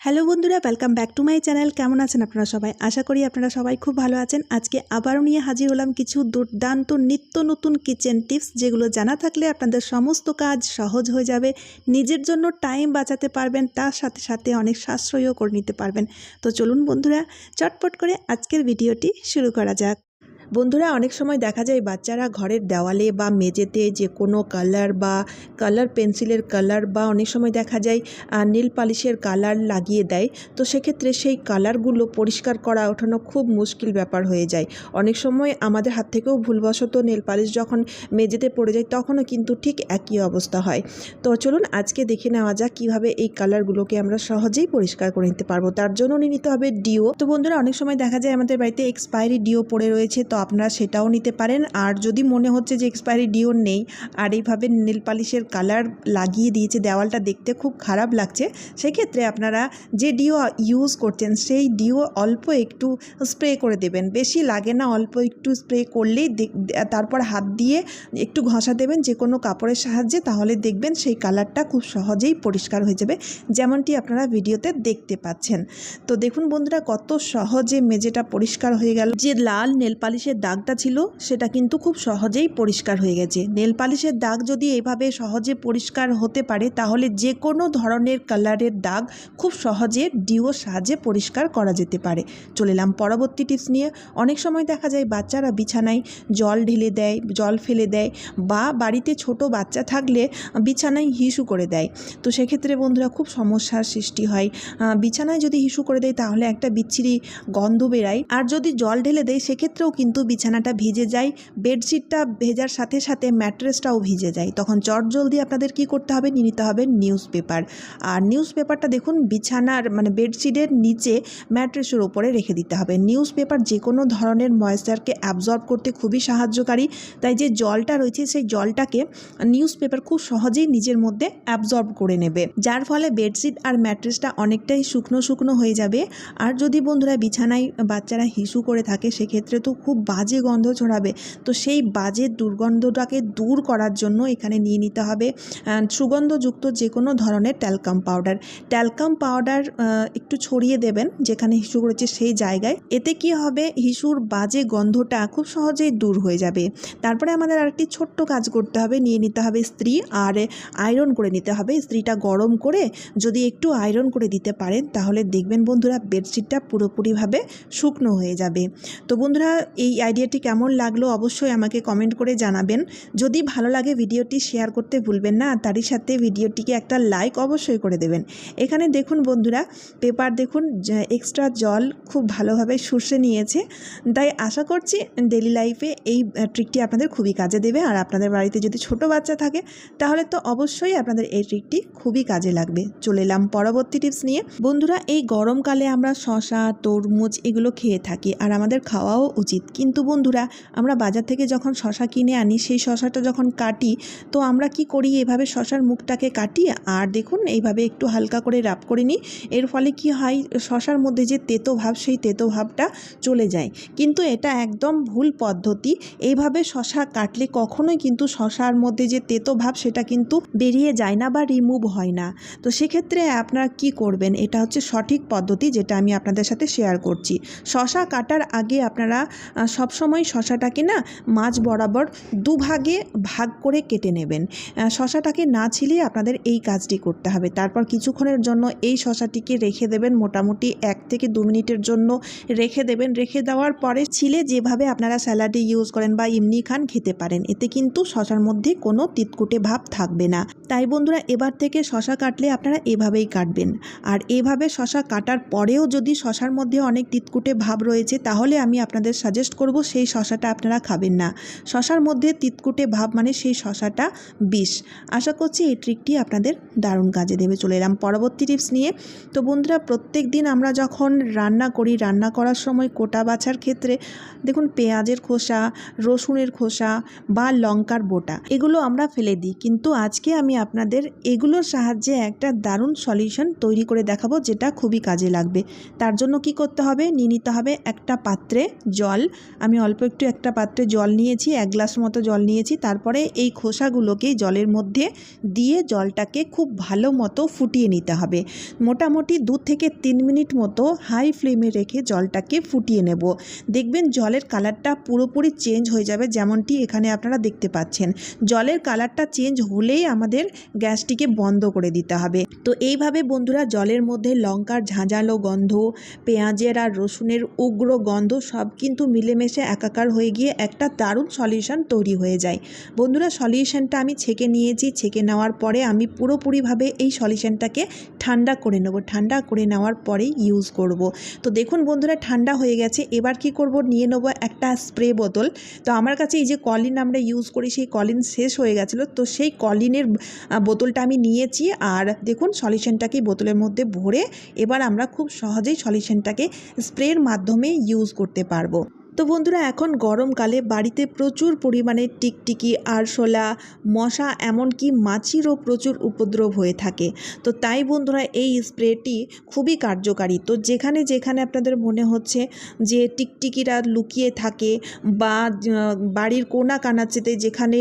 Hello বন্ধুরা welcome back to my channel কেমন আছেন আপনারা সবাই? আশা করি আপনারা সবাই খুব ভালো আছেন। আজকে আবারও নিয়ে হাজির হলাম কিছু দুর্দান্ত নিত্য নতুন কিচেন টিপস যেগুলো জানা থাকলে আপনাদের সমস্ত কাজ সহজ হয়ে যাবে। নিজের জন্য টাইম বাঁচাতে পারবেন, তার সাথে সাথে অনেক সাশ্রয়ও করে নিতে পারবেন। তো চলুন বন্ধুরা, চটপট করে আজকের ভিডিওটি শুরু করা যাক। বন্ধুরা, অনেক সময় দেখা যায় বাচ্চারা ঘরের দেওয়ালে বা মেঝেতে যে কোনো কালার বা কালার পেন্সিলের কালার বা অনেক সময় দেখা যায় নীল পালিশের কালার লাগিয়ে দেয়। তো সেক্ষেত্রে সেই কালারগুলো পরিষ্কার করা ওঠানো খুব মুশকিল ব্যাপার হয়ে যায়। অনেক সময় আমাদের হাত থেকেও ভুলবশত নেল পালিশ যখন মেঝেতে পড়ে যায়, তখনও কিন্তু ঠিক একই অবস্থা হয়। তো চলুন আজকে দেখে নেওয়া যাক কীভাবে এই কালারগুলোকে আমরা সহজেই পরিষ্কার করে নিতে পারব। তার জন্য নিয়ে নিতে হবে ডিও। তো বন্ধুরা, অনেক সময় দেখা যায় আমাদের বাড়িতে এক্সপায়ারি ডিও পড়ে রয়েছে, তো আপনারা সেটাও নিতে পারেন। আর যদি মনে হচ্ছে যে এক্সপায়ারি ডিও নেই, আর এইভাবে নীল পালিশের কালার লাগিয়ে দিয়েছে, দেওয়ালটা দেখতে খুব খারাপ লাগছে, সেক্ষেত্রে আপনারা যে ডিও ইউজ করছেন, সেই ডিও অল্প একটু স্প্রে করে দেবেন। বেশি লাগে না, অল্প একটু স্প্রে করলেই তারপর হাত দিয়ে একটু ঘষা দেবেন যে কোনো কাপড়ের সাহায্যে, তাহলে দেখবেন সেই কালারটা খুব সহজেই পরিষ্কার হয়ে যাবে, যেমনটি আপনারা ভিডিওতে দেখতে পাচ্ছেন। তো দেখুন বন্ধুরা, কত সহজে মেঝেটা পরিষ্কার হয়ে গেল। যে লাল নেল পালিশের দাগটা ছিল, সেটা কিন্তু খুব সহজেই পরিষ্কার হয়ে গেছে। নেল পালিশের দাগ যদি এভাবে সহজে পরিষ্কার হতে পারে, তাহলে যে কোনো ধরনের কালারের দাগ খুব সহজে ডিওর সাহায্যে পরিষ্কার করা যেতে পারে। চলে এলাম পরবর্তী টিপস নিয়ে। অনেক সময় দেখা যায় বাচ্চারা বিছানায় জল ঢেলে দেয়, জল ফেলে দেয়, বা বাড়িতে ছোট বাচ্চা থাকলে বিছানায় হিসু করে দেয়। তো সেক্ষেত্রে বন্ধুরা খুব সমস্যার সৃষ্টি হয়। বিছানায় যদি হিসু করে দেয়, তাহলে একটা বিচ্ছিরি গন্ধ বেরায়। আর যদি জল ঢেলে দেয়, সেক্ষেত্রেও কিন্তু বিছানাটা ভিজে যায়, বেডশিটটা ভেজার সাথে সাথে ম্যাট্রেসটাও ভিজে যায়। তখন চট জলদি আপনাদের কি করতে হবে? নিয়ে নিতে হবে নিউজ পেপার। আর নিউজ পেপারটা দেখুন, বিছানার মানে বেডশিটের নিচে ম্যাট্রেসের ওপরে রেখে দিতে হবে। নিউজ পেপার যে কোনো ধরনের ময়েশ্চারকে অ্যাবজর্ব করতে খুবই সাহায্যকারী। তাই যে জলটা রয়েছে, সেই জলটাকে নিউজ পেপার খুব সহজেই নিজের মধ্যে অ্যাবজর্ব করে নেবে। যার ফলে বেডশিট আর ম্যাট্রেসটা অনেকটাই শুকনো শুকনো হয়ে যাবে। আর যদি বন্ধুরা বিছানায় বাচ্চারা হিসু করে থাকে, সেক্ষেত্রে তো খুব বাজে গন্ধ ছড়াবে। তো সেই বাজে দুর্গন্ধটাকে দূর করার জন্য এখানে নিয়ে নিতে হবে সুগন্ধযুক্ত যে কোনো ধরনের ট্যালকাম পাউডার ট্যালকাম পাউডার একটু ছড়িয়ে দেবেন যেখানে হিসু করেছে সেই জায়গায়। এতে কি হবে? হিসুর বাজে গন্ধটা খুব সহজেই দূর হয়ে যাবে। তারপরে আমাদের আরেকটি ছোট্ট কাজ করতে হবে, নিয়ে নিতে হবে স্ত্রী, আর আয়রন করে নিতে হবে। স্ত্রীটা গরম করে যদি একটু আয়রন করে দিতে পারেন, তাহলে দেখবেন বন্ধুরা বেডশিটটা পুরোপুরিভাবে শুকনো হয়ে যাবে। তো বন্ধুরা, এই আইডিয়াটি কেমন লাগল অবশ্যই আমাকে কমেন্ট করে জানাবেন। যদি ভালো লাগে ভিডিওটি শেয়ার করতে ভুলবেন না তারই সাথে ভিডিওটিকে একটা লাইক অবশ্যই করে দেবেন। এখানে দেখুন বন্ধুরা পেপার দেখুন এক্সট্রা জল খুব ভালোভাবে শুষে নিয়েছে। তাই আশা করছি ডেলি লাইফে এই ট্রিকটি আপনাদের খুবই কাজে দেবে। আর আপনাদের বাড়িতে যদি ছোট বাচ্চা থাকে, তাহলে তো অবশ্যই আপনাদের এই ট্রিকটি খুবই কাজে লাগবে। চলে এলাম পরবর্তী টিপস নিয়ে। বন্ধুরা, এই গরমকালে আমরা শশা তরমুজ এগুলো খেয়ে থাকি, আর আমাদের খাওয়াও উচিত কিন্তু বন্ধুরা, আমরা বাজার থেকে যখন শশা কিনে আনি, সেই শশাটা যখন কাটি, তো আমরা কি করি? এভাবে শশার মুখটাকে কাটি, আর দেখুন, এইভাবে একটু হালকা করে রাপ করে নিই। এর ফলে কি হয়? শশার মধ্যে যে তেতো ভাব, সেই তেতো ভাবটা চলে যায়। কিন্তু এটা একদম ভুল পদ্ধতি। এইভাবে শশা কাটলে কখনোই কিন্তু শশার মধ্যে যে তেতো ভাব, সেটা কিন্তু বেরিয়ে যায় না বা রিমুভ হয় না। তো সেক্ষেত্রে আপনারা কি করবেন? এটা হচ্ছে সঠিক পদ্ধতি, যেটা আমি আপনাদের সাথে শেয়ার করছি। শশা কাটার আগে আপনারা সবসময় শশাটাকে না মাছ বরাবর দুভাগে ভাগ করে কেটে নেবেন। শশাটাকে না ছিলিয়ে আপনাদের এই কাজটি করতে হবে। তারপর কিছুক্ষণের জন্য এই শশাটিকে রেখে দেবেন, মোটামুটি এক থেকে দু মিনিটের জন্য রেখে দেবেন। রেখে দেওয়ার পরে ছিলে যেভাবে আপনারা স্যালাডে ইউজ করেন বা এমনি খান, খেতে পারেন। এতে কিন্তু শশার মধ্যে কোনো তিতকুটে ভাব থাকবে না। তাই বন্ধুরা, এবার থেকে শশা কাটলে আপনারা এভাবেই কাটবেন। আর এভাবে শশা কাটার পরেও যদি শশার মধ্যে অনেক তিতকুটে ভাব রয়েছে, তাহলে আমি আপনাদের সাজেস্ট করব, সেই শশাটা আপনারা খাবেন না। শশার মধ্যে তিতকুটে ভাব মানে সেই শশাটা বিষ। আশা করছি এই ট্রিকটি আপনাদের দারুণ কাজে দেবে, চলে এলাম পরবর্তী টিপস নিয়ে। তো বন্ধুরা, প্রত্যেক দিন আমরা যখন রান্না করি, রান্না করার সময় কোটা বাছার ক্ষেত্রে দেখুন পেঁয়াজের খোসা, রসুনের খোসা বা লঙ্কার বোটা, এগুলো আমরা ফেলে দিই। কিন্তু আজকে আমি আপনাদের এগুলোর সাহায্যে একটা দারুণ সলিউশন তৈরি করে দেখাবো, যেটা খুবই কাজে লাগবে। তার জন্য কি করতে হবে? নিয়ে নিতে হবে একটা পাত্রে জল আমি অল্প একটু একটা পাত্রে জল নিয়েছি, এক গ্লাস মতো জল নিয়েছি, তারপরে এই খোসাগুলোকে জলের মধ্যে দিয়ে জলটাকে খুব ভালো মতো ফুটিয়ে নিতে হবে। মোটামুটি দু থেকে তিন মিনিট মতো হাই ফ্লেমে রেখে জলটাকে ফুটিয়ে নেব। দেখবেন জলের কালারটা পুরোপুরি চেঞ্জ হয়ে যাবে যেমনটি এখানে আপনারা দেখতে পাচ্ছেন। জলের কালারটা চেঞ্জ হলেই আমাদের গ্যাসটিকে বন্ধ করে দিতে হবে। তো এইভাবে বন্ধুরা জলের মধ্যে লঙ্কার ঝাঁঝালো গন্ধ, পেঁয়াজের আর রসুনের উগ্র গন্ধ সব কিন্তু মিলেমিশে একাকার হয়ে গিয়ে একটা দারুণ সলিউশন তৈরি হয়ে যায়। বন্ধুরা, সলিউশনটা আমি ছেঁকে নিয়েছি। ছেঁকে নেওয়ার পরে আমি পুরোপুরিভাবে এই সলিউশনটাকে ঠান্ডা করে নেব। ঠান্ডা করে নেওয়ার পরে ইউজ করব। তো দেখুন বন্ধুরা, ঠান্ডা হয়ে গেছে। এবার কি করব? নিয়ে নেব একটা স্প্রে বোতল। তো আমার কাছে এই যে কলিন আমরা ইউজ করি, সেই কলিন শেষ হয়ে গেছিল। তো সেই কলিনের বোতলটা আমি নিয়েছি। আর দেখুন, সলিউশনটাকে বোতলের মধ্যে ভরে এবার আমরা খুব সহজেই সলিউশনটাকে স্প্রের মাধ্যমে ইউজ করতে পারব। তো বন্ধুরা, এখন গরমকালে বাড়িতে প্রচুর পরিমাণে টিকটিকি, আরশোলা, মশা, এমনকি মাছিরও প্রচুর উপদ্রব হয়ে থাকে। তো তাই বন্ধুরা, এই স্প্রেটি খুবই কার্যকারী। তো যেখানে যেখানে আপনাদের মনে হচ্ছে যে টিকটিকিরা লুকিয়ে থাকে বা বাড়ির কোনা কানাচেতে যেখানে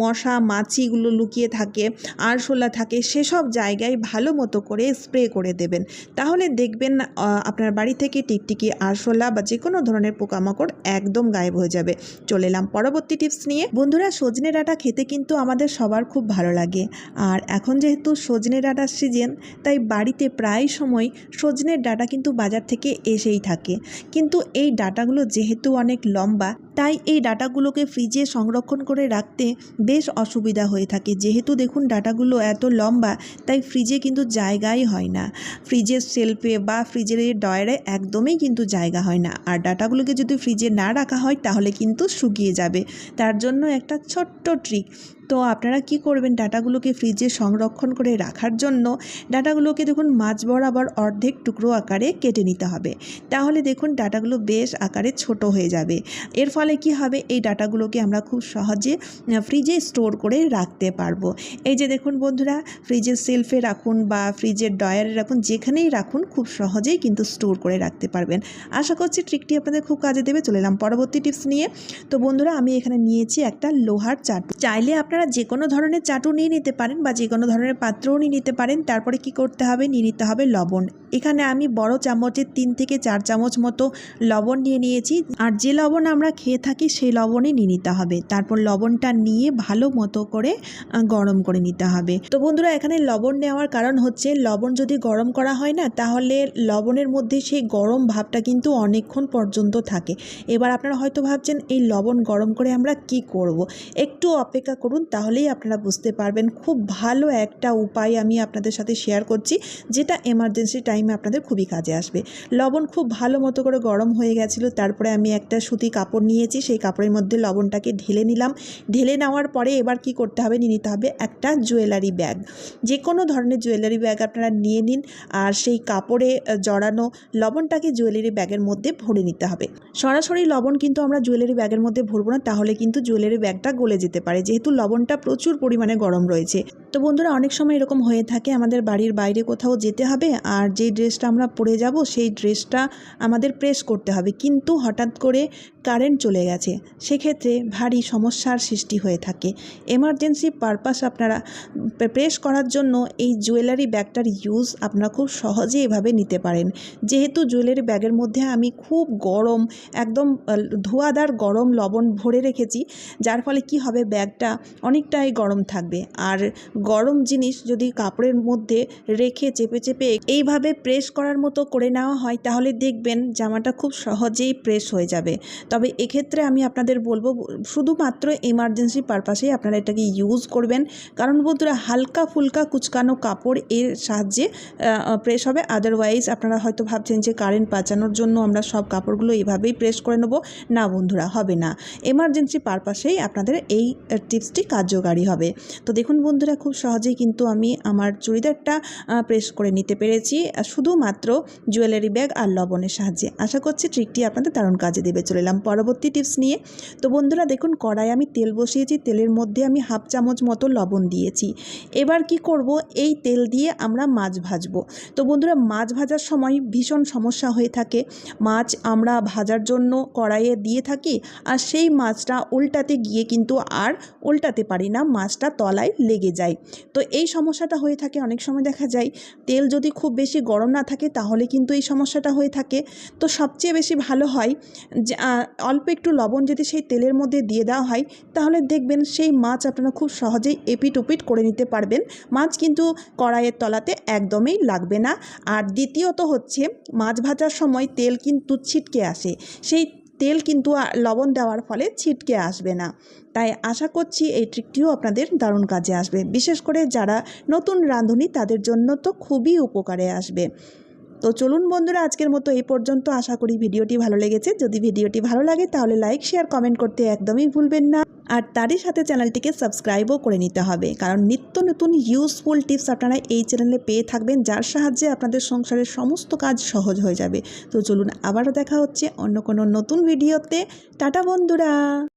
মশা, মাছিগুলো লুকিয়ে থাকে, আরশোলা থাকে, সেসব জায়গায় ভালো মতো করে স্প্রে করে দেবেন। তাহলে দেখবেন আপনার বাড়ি থেকে টিকটিকি, আরশোলা বা যে কোনো ধরনের পোকামাকড় একদম গায়েব হয়ে যাবে। চলে এলাম পরবর্তী টিপস নিয়ে। বন্ধুরা, সজনে ডাঁটা খেতে কিন্তু আমাদের সবার খুব ভালো লাগে। আর এখন যেহেতু সজনে ডাঁটার সিজন তাই বাড়িতে প্রায় সময় সজনের ডাটা কিন্তু বাজার থেকে এসেই থাকে। কিন্তু এই ডাটাগুলো যেহেতু অনেক লম্বা তাই এই ডাটাগুলোকে ফ্রিজে সংরক্ষণ করে রাখতে বেশ অসুবিধা হয়ে থাকে। যেহেতু দেখুন, ডাটাগুলো এত লম্বা, তাই ফ্রিজে কিন্তু জায়গাই হয় না। ফ্রিজের সেলফে বা ফ্রিজের ডয়ারে একদমই কিন্তু জায়গা হয় না। আর ডাটাগুলোকে যদি ফ্রিজে না রাখা হয়, তাহলে কিন্তু শুকিয়ে যাবে। তার জন্য একটা ছোট্ট ট্রিক তো আপনারা কি করবেন? ডাটাগুলোকে ফ্রিজে সংরক্ষণ করে রাখার জন্য ডাটাগুলোকে দেখুন মাছ বরাবর অর্ধেক টুকরো আকারে কেটে নিতে হবে। তাহলে দেখুন ডাটাগুলো বেশ আকারে ছোট হয়ে যাবে। এর ফলে কি হবে? এই ডাটাগুলোকে আমরা খুব সহজে ফ্রিজে স্টোর করে রাখতে পারব। এই যে দেখুন বন্ধুরা ফ্রিজের সেলফে রাখুন বা ফ্রিজের ডয়ারে রাখুন, যেখানেই রাখুন, খুব সহজেই কিন্তু স্টোর করে রাখতে পারবেন। আশা করছি ট্রিকটি আপনাদের খুব কাজে দেবে। চলে এলাম পরবর্তী টিপস নিয়ে। তো বন্ধুরা, আমি এখানে নিয়েছি একটা লোহার চাটু। চাইলে আপনারা যে কোনো ধরনের চাটু নিয়ে নিতে পারেন বা যে কোনো ধরনের পাত্রও নিয়ে নিতে পারেন। তারপরে কি করতে হবে? নিয়ে নিতে হবে লবণ। এখানে আমি বড় চামচের তিন থেকে চার চামচ মতো লবণ নিয়ে নিয়েছি। আর যে লবণ আমরা খেয়ে থাকি, সেই লবণই নিয়ে নিতে হবে। তারপর লবণটা নিয়ে ভালো মতো করে গরম করে নিতে হবে। তো বন্ধুরা, এখানে লবণ নেওয়ার কারণ হচ্ছে, লবণ যদি গরম করা হয় না, তাহলে লবণের মধ্যে সেই গরম ভাবটা কিন্তু অনেকক্ষণ পর্যন্ত থাকে। এবার আপনারা হয়তো ভাবছেন, এই লবণ গরম করে আমরা কি করব। একটু অপেক্ষা করুন। তাহলেই আপনারা বুঝতে পারবেন। খুব ভালো একটা উপায় আমি আপনাদের সাথে শেয়ার করছি, যেটা এমার্জেন্সি টাইমে আপনাদের খুবই কাজে আসবে। লবণ খুব ভালো মতো করে গরম হয়ে গেছিল, তারপরে আমি একটা সুতি কাপড় নিয়েছি, সেই কাপড়ের মধ্যে লবণটাকে ঢেলে নিলাম। ঢেলে নেওয়ার পরে এবার কি করতে হবে, নিয়ে নিতে হবে একটা জুয়েলারি ব্যাগ যে কোনো ধরনের জুয়েলারি ব্যাগ আপনারা নিয়ে নিন, আর সেই কাপড়ে জড়ানো লবণটাকে জুয়েলারি ব্যাগের মধ্যে ভরে নিতে হবে। সরাসরি লবণ কিন্তু আমরা জুয়েলারি ব্যাগের মধ্যে ভরবো না, তাহলে কিন্তু জুয়েলারি ব্যাগটা গলে যেতে পারে। যেহেতু লবণটা প্রচুর পরিমাণে গরম রয়েছে। তো বন্ধুরা, অনেক সময় এরকম হয়ে থাকে, আমাদের বাড়ির বাইরে কোথাও যেতে হবে আর যেই ড্রেসটা আমরা পরে যাব, সেই ড্রেসটা আমাদের প্রেস করতে হবে। কিন্তু হঠাৎ করে কারেন্ট চলে গেছে, সেক্ষেত্রে ভারী সমস্যার সৃষ্টি হয়ে থাকে। এমার্জেন্সি পারপাস আপনারা প্রেস করার জন্য এই জুয়েলারি ব্যাগটার ইউজ আপনারা খুব সহজে এভাবে নিতে পারেন। যেহেতু জুয়েলারি ব্যাগের মধ্যে আমি খুব গরম, একদম ধোঁয়াদার গরম লবণ ভরে রেখেছি, যার ফলে কি হবে ব্যাগটা অনেকটাই গরম থাকবে। আর গরম জিনিস যদি কাপড়ের মধ্যে রেখে চেপে চেপে এইভাবে প্রেস করার মতো করে নেওয়া হয়, তাহলে দেখবেন জামাটা খুব সহজেই প্রেস হয়ে যাবে। তবে এক্ষেত্রে আমি আপনাদের বলব, শুধুমাত্র এমার্জেন্সি পারপাসেই আপনারা এটাকে ইউজ করবেন। কারণ বন্ধুরা, হালকা ফুলকা কুচকানো কাপড় এর সাহায্যে প্রেস হবে। আদারওয়াইজ আপনারা হয়তো ভাবছেন যে কারেন্ট বাঁচানোর জন্য আমরা সব কাপড়গুলো এইভাবেই প্রেস করে নেব। না বন্ধুরা, হবে না। এমার্জেন্সি পারপাসেই আপনাদের এই টিপসটি কার্যকারী হবে। তো দেখুন বন্ধুরা, খুব সহজেই কিন্তু আমি আমার চুড়িদারটা প্রেস করে নিতে পেরেছি। শুধুমাত্র জুয়েলারি ব্যাগ আর লবণের সাহায্যে। আশা করছি ট্রিকটি আপনাদের দারুণ কাজে দেবে চলে এলাম পরবর্তী টিপস নিয়ে। তো বন্ধুরা, দেখুন কড়াই আমি তেল বসিয়েছি। তেলের মধ্যে আমি হাফ চামচ মতো লবণ দিয়েছি। এবার কি করব? এই তেল দিয়ে আমরা মাছ ভাজবো। তো বন্ধুরা, মাছ ভাজার সময় ভীষণ সমস্যা হয়ে থাকে। মাছ আমরা ভাজার জন্য কড়াইয়ে দিয়ে থাকি। আর সেই মাছটা উল্টাতে গিয়ে কিন্তু আর উল্টাতে পারি না, মাছটা তলায় লেগে যায়। তো এই সমস্যাটা হয়ে থাকে, অনেক সময় দেখা যায় তেল যদি খুব বেশি গরম না থাকে তাহলে কিন্তু এই সমস্যাটা হয়ে থাকে। তো সবচেয়ে বেশি ভালো হয় অল্প একটু লবণ যদি সেই তেলের মধ্যে দিয়ে দেওয়া হয় তাহলে দেখবেন সেই মাছ আপনারা খুব সহজেই এপিট উপিট করে নিতে পারবেন। মাছ কিন্তু কড়াইয়ের তলাতে একদমই লাগবে না। আর দ্বিতীয়ত হচ্ছে মাছ ভাজার সময় তেল কিন্তু ছিটকে আসে। সেই তেল কিন্তু লবণ দেওয়ার ফলে ছিটকে আসবে না। তাই আশা করছি এই ট্রিকটিও আপনাদের দারুণ কাজে আসবে। বিশেষ করে যারা নতুন রাঁধুনি তাদের জন্য তো খুবই উপকারে আসবে। তো চলুন বন্ধুরা, আজকের মতো এই পর্যন্ত। আশা করি ভিডিওটি ভালো লেগেছে। যদি ভিডিওটি ভালো লাগে, তাহলে লাইক, শেয়ার, কমেন্ট করতে একদমই ভুলবেন না। আর তারই সাথে চ্যানেলটিকে সাবস্ক্রাইবও করে নিতে হবে। কারণ নিত্য নতুন ইউজফুল টিপস আপনারা এই চ্যানেলে পেয়ে থাকবেন, যার সাহায্যে আপনাদের সংসারের সমস্ত কাজ সহজ হয়ে যাবে। তো চলুন, আবারও দেখা হচ্ছে অন্য কোনো নতুন ভিডিওতে। টাটা বন্ধুরা!